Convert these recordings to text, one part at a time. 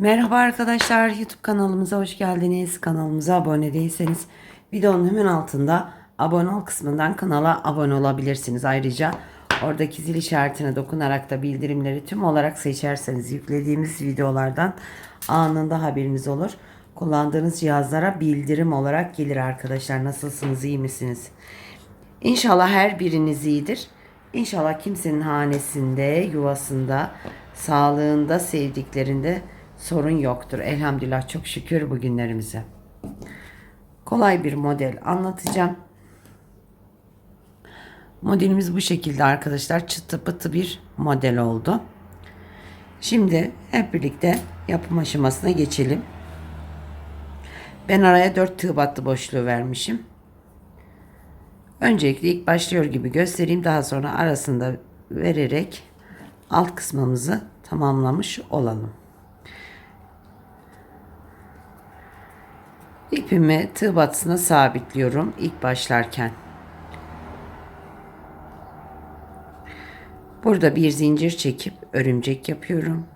Merhaba arkadaşlar YouTube kanalımıza hoş geldiniz. Kanalımıza abone değilseniz videonun hemen altında abone ol kısmından kanala abone olabilirsiniz. Ayrıca oradaki zil işaretine dokunarak da bildirimleri tüm olarak seçerseniz yüklediğimiz videolardan anında haberiniz olur. Kullandığınız cihazlara bildirim olarak gelir arkadaşlar. Nasılsınız iyi misiniz? İnşallah her biriniz iyidir. İnşallah kimsenin hanesinde, yuvasında, sağlığında, sevdiklerinde sorun yoktur. Elhamdülillah çok şükür bugünlerimize. Kolay bir model anlatacağım. Modelimiz bu şekilde arkadaşlar. Çıtı pıtı bir model oldu. Şimdi hep birlikte yapım aşamasına geçelim. Ben araya 4 tığ battı boşluğu vermişim. Öncelikle ilk başlıyor gibi göstereyim. Daha sonra arasında vererek alt kısmımızı tamamlamış olalım. İpimi tığ batısına sabitliyorum ilk başlarken. Burada bir zincir çekip örümcek yapıyorum.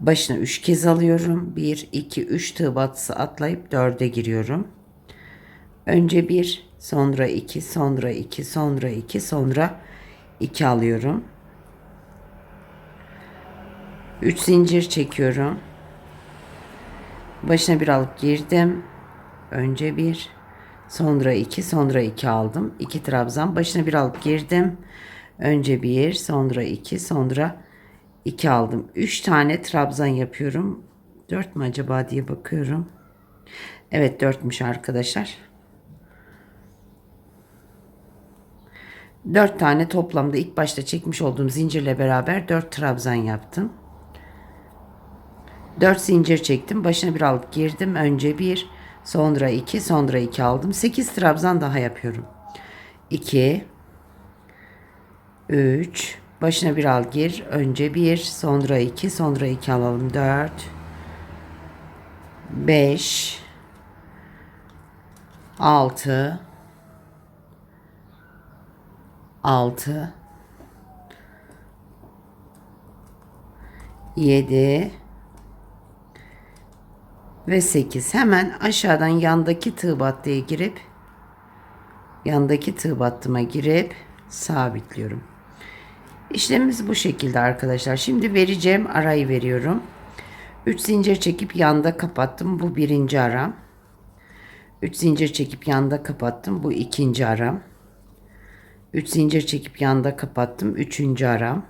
Başına 3 kez alıyorum. 1, 2, 3 tığ batısı atlayıp 4'e giriyorum. Önce 1, sonra 2, sonra 2, sonra 2, sonra 2 alıyorum. 3 zincir çekiyorum. Başına bir alıp girdim. Önce 1, sonra 2, sonra 2 aldım. 2 trabzan. Başına bir alıp girdim. Önce 1, sonra 2, sonra 2 aldım. 3 tane trabzan yapıyorum. 4 mü acaba diye bakıyorum. Evet 4'müş arkadaşlar. 4 tane toplamda ilk başta çekmiş olduğum zincirle beraber 4 trabzan yaptım. 4 zincir çektim. Başına bir alıp girdim. Önce 1, sonra 2, sonra 2 aldım. 8 trabzan daha yapıyorum. 2 3 Başına bir al gir. Önce 1, sonra 2, sonra 2 alalım. 4 5 6 6 7 ve 8 hemen aşağıdan yandaki tığ battıya girip yandaki tığ battıma girip sabitliyorum. İşlemimiz bu şekilde arkadaşlar. Şimdi vereceğim arayı veriyorum. 3 zincir çekip yanda kapattım. Bu birinci aram. 3 zincir çekip yanda kapattım. Bu ikinci aram. 3 zincir çekip yanda kapattım. Üçüncü aram.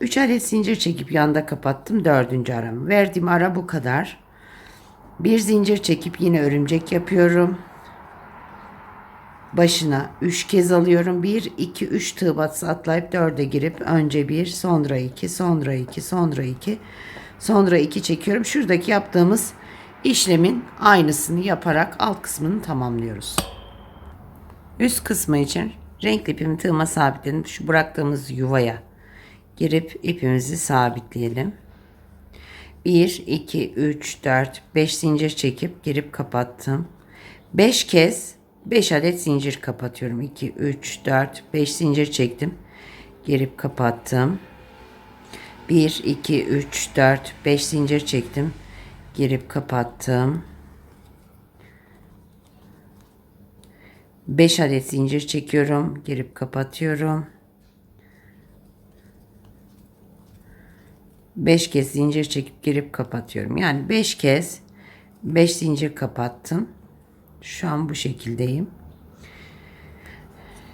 3 adet zincir çekip yanda kapattım. Dördüncü aram. Verdiğim ara bu kadar. Bir zincir çekip yine örümcek yapıyorum. Başına 3 kez alıyorum. 1, 2, 3 tığ batısı atlayıp 4'e girip önce 1, sonra 2, sonra 2, sonra 2, sonra 2 çekiyorum. Şuradaki yaptığımız işlemin aynısını yaparak alt kısmını tamamlıyoruz. Üst kısmı için renkli ipimi tığıma sabitledim. Şu bıraktığımız yuvaya girip ipimizi sabitleyelim. 1, 2, 3, 4, 5 zincir çekip girip kapattım. 5 kez 5 adet zincir kapatıyorum. 2, 3, 4, 5 zincir çektim. Girip kapattım. 1, 2, 3, 4, 5 zincir çektim. Girip kapattım. 5 adet zincir çekiyorum. Girip kapatıyorum. 5 kez zincir çekip girip kapatıyorum. Yani 5 kez 5 zincir kapattım. Şu an bu şekildeyim.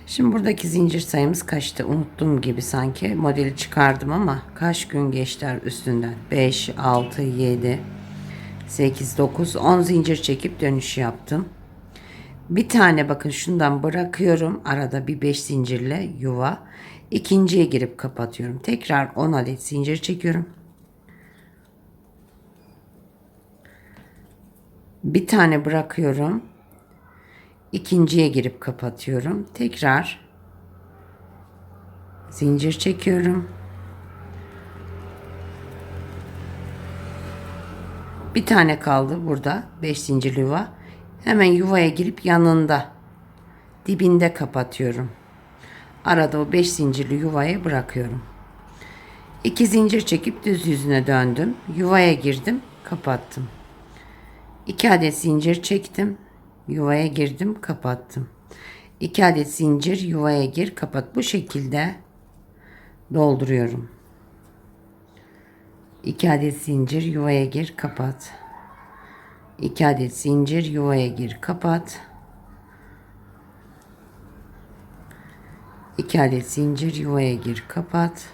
Şimdi buradaki zincir sayımız kaçtı? Unuttum gibi sanki. Modeli çıkardım ama kaç gün geçti üstünden? 5, 6, 7, 8, 9, 10 zincir çekip dönüş yaptım. Bir tane bakın şundan bırakıyorum. Arada bir 5 zincirle yuva. İkinciye girip kapatıyorum. Tekrar 10 adet zincir çekiyorum. Bir tane bırakıyorum. İkinciye girip kapatıyorum. Tekrar zincir çekiyorum. Bir tane kaldı burada. 5 zincirli yuva. Hemen yuvaya girip yanında dibinde kapatıyorum. Arada o 5 zincirli yuvayı bırakıyorum. İki zincir çekip düz yüzüne döndüm. Yuvaya girdim, kapattım. İki adet zincir çektim. Yuvaya girdim, kapattım. İki adet zincir yuvaya gir, kapat. Bu şekilde dolduruyorum. İki adet zincir yuvaya gir, kapat. İki adet zincir yuvaya gir, kapat. İki adet zincir yuvaya gir, kapat.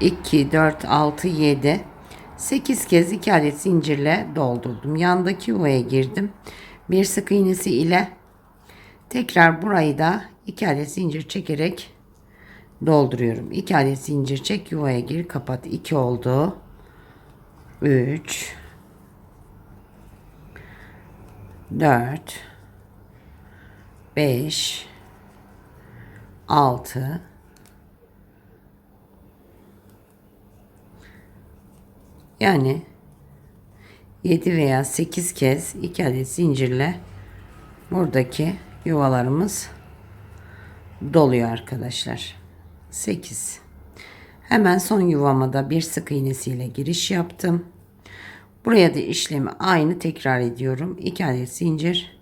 İki, dört, altı, yedi. 8 kez 2 adet zincirle doldurdum. Yandaki yuvaya girdim. Bir sık iğnesi ile tekrar burayı da 2 adet zincir çekerek dolduruyorum. 2 adet zincir çek yuvaya gir kapat. 2 oldu. 3 4 5 6 Yani 7 veya 8 kez 2 adet zincirle buradaki yuvalarımız doluyor arkadaşlar. 8. Hemen son yuvama da bir sık iğnesiyle giriş yaptım. Buraya da işlemi aynı tekrar ediyorum. 2 adet zincir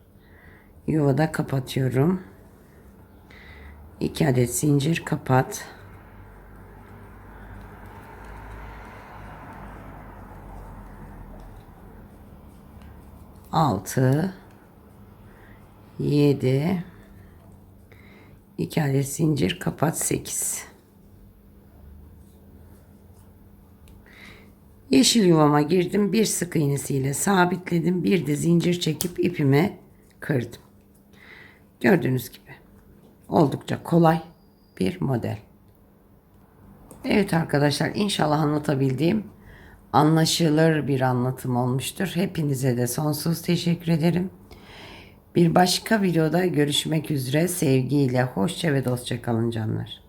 yuvada kapatıyorum. 2 adet zincir kapat. 6 7 2 adet zincir kapat 8 Yeşil yuvama girdim. Bir sık iğnesiyle sabitledim. Bir de zincir çekip ipimi kırdım. Gördüğünüz gibi oldukça kolay bir model. Evet arkadaşlar inşallah anlatabildiğim anlaşılır bir anlatım olmuştur. Hepinize de sonsuz teşekkür ederim. Bir başka videoda görüşmek üzere. Sevgiyle, hoşça ve dostça kalın canlar.